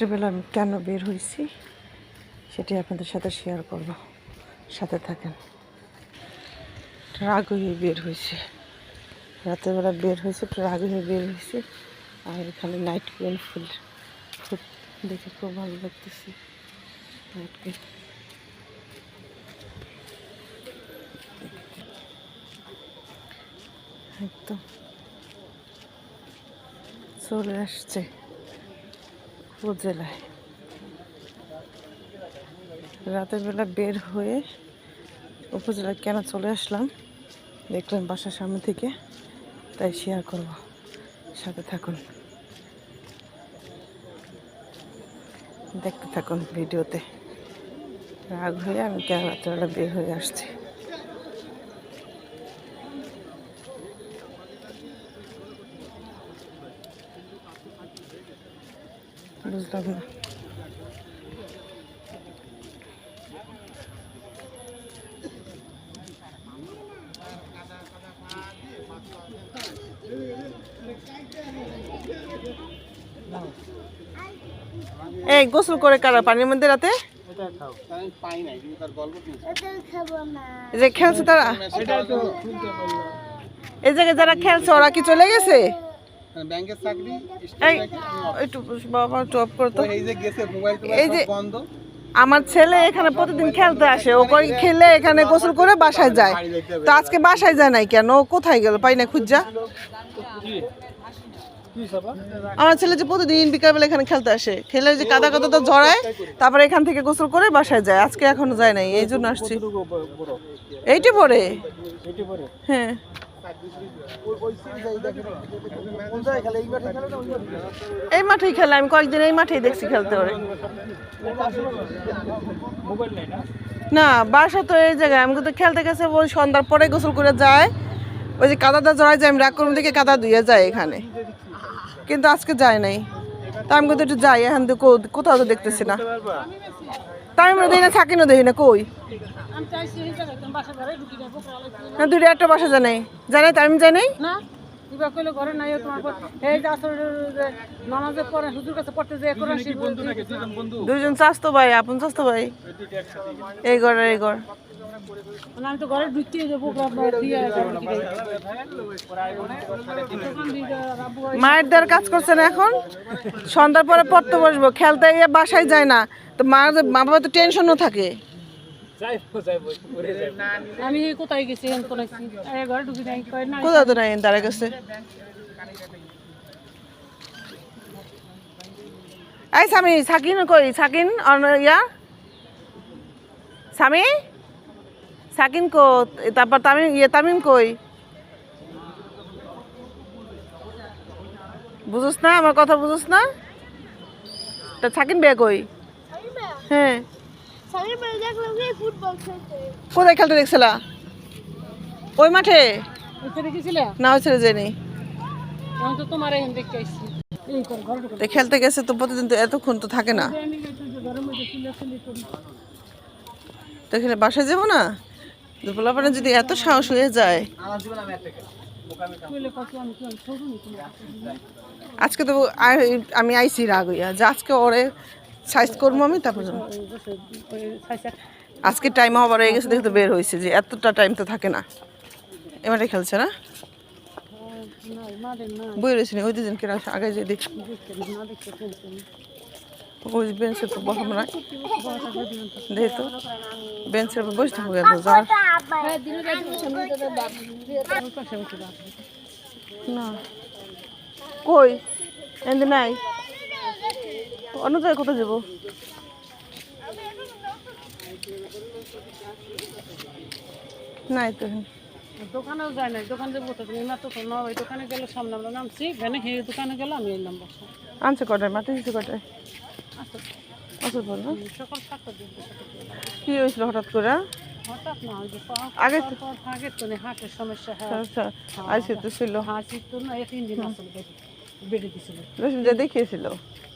রাত্রেবেলা আমি কেন বের হয়েছি সেটি আপনাদের সাথে শেয়ার করব। সাথে থাকেন। রাগ হয়ে বের হয়েছে রাত্রেবেলা বের হয়েছে রাগ হয়ে বের হয়েছে আর এখানে নাইট কুইন ফুল খুব দেখে খুব ভালো লাগতেছে। নাইট কুইন একদম। চলে আসছে। উপজেলায়। রাতের বেলা বের হয়ে উপজেলায় কেন চলে আসলাম, দেখলাম বাসার সামনে থেকে, তাই শেয়ার করব। সাথে থাকুন। দেখতে থাকুন ভিডিওতে। রাগ হয়ে আমি কেন রাত্রেবেলা বের হয়ে আসছি? এই, গোসল করে কারা? পানির মধ্যে রাতে? যে খেলছে তারা? এই জায়গায় যারা খেলছে, ওরা কি চলে গেছে? ব্যাংকের চাকরি এই একটু বাবা টপ করতো এই যে গেছে মোবাইল এই যে- বন্ধ। আমার ছেলে এখানে প্রতিদিন খেলতে আসে ও করে খেলে এখানে গোসল করে বাসায় যায়। তো আজকে বাসায় যায় নাই কেন? ও কোথায় গেল? পাই না খুঁজা। আমার ছেলে যে প্রতিদিন বিকালবেলা এখানে খেলতে আসে। খেলে যে কাদা কাদা তো জড়ায় তারপরে এখান থেকে গোসল করে বাসায় যায়। আজকে এখনও যায় নাই এই জন্য আসছি। এইটি পরে? হ্যাঁ। এই মাঠেই খেলে, আমি কয়েকদিন এই মাঠেই দেখছি খেলতে ওরে। না বাসা তো এই জায়গায় আমি কিন্তু খেলতে গেছে, ওই সন্ধ্যার পরে গোসল করে যায়। ওই যে কাদাটা জড়ায় যায়, আমি রাগ করুন দিকে কাদা ধুয়ে যায় এখানে। কিন্তু আজকে যায় নাই। তা আমি কিন্তু একটু যাই, এখান থেকে কোথাও তো দেখতেছি না। তাই আমরা দেখি না থাকি না দেখি না, কই? না দুটো একটা বাসা জানাই। জানাই তাই আমি জানাই? না? দিবা কইলে ঘরে নাই তোমার পর। এই যে আসর যে নামাজে হুজুর কাছে পড়তে যে কোরআন শরীফ দুইজন স্বাস্থ্য ভাই আপন স্বাস্থ্য ভাই। এই ঘর এই ঘর। মানে আমি তো ঘরে ঢুকতে যাব মায়ের দ্বার কাজ করছে না এখন? সন্ধ্যার পরে পড়তে বসবো খেলতে বাসায় যায় না। তো মা মা বাবা তো টেনশনও থাকে। আমি কোথায় গেছি এখন কোন ঘরে ঢুকি নাই কয় না কোথাও তো নাই দাঁড়া গেছে। এই স্বামী, সাকিন কই? সাকিন ইয়া? স্বামী? সাকিন কো তারপর তামিম ইয়ে তামিম কই? বুঝোস না, আমার কথা বুঝোস না? তা সাকিন বে কই? হ্যাঁ। কোথায় খেলতে দেখছিলা? ওই মাঠে? না ওই ছেড়ে যায়নি। খেলতে গেছে তো প্রতিদিন তো এতক্ষণ তো থাকে না। খুলে খুলে তো। এখানে বাসায় যাব না? দুপুলা পারে যদি এত সাহস হয়ে যায়। আজকে তো আমি আইসি রাগ হইয়া। যে আজকে ওরে সাইজ করব আমি, তারপর আজকে টাইম হবার হয়ে গেছে, দেখে তো বের হয়েছে যে এতটা টাইম তো থাকে না। এবারে খেলছে না? বই রয়েছে ওই দুজন কেন আগে যে দেখি। বেঞ্চে তো বসাবো না বেঞ্চের না। কই? এমনি নাই? অন্য জায়গায় কোথায় যাব? নাই তো দোকানেও যায় না দোকান যাব তো তুমি মাত্র তো নয় দোকানে গেলে সামনে আমরা নামছি। ভ্যানে হে দোকানে গেলে আমি এলাম বসা। আনছে কটায়? মাটি দিচ্ছে কটায়? পর না? সকাল সাতটার দিন কি হয়েছিল হঠাৎ করে? হঠাৎ না ওই যে আগে আগে তো নেই হার্টের সমস্যা হয়। আচ্ছা আইসি তো ছিল। তো না তিন দিন আসলে বেড়ে দেখিয়েছিল?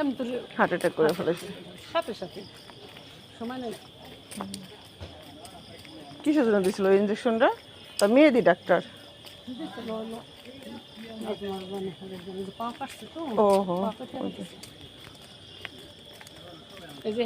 এমনি তো হার্ট অ্যাটাক করে ফেলেছে। সাথে সাথে। সময় নেই। কিসের জন্য দিয়েছিল ইঞ্জেকশনটা তা মেয়েদি ডাক্তার। ও ওহো এই যে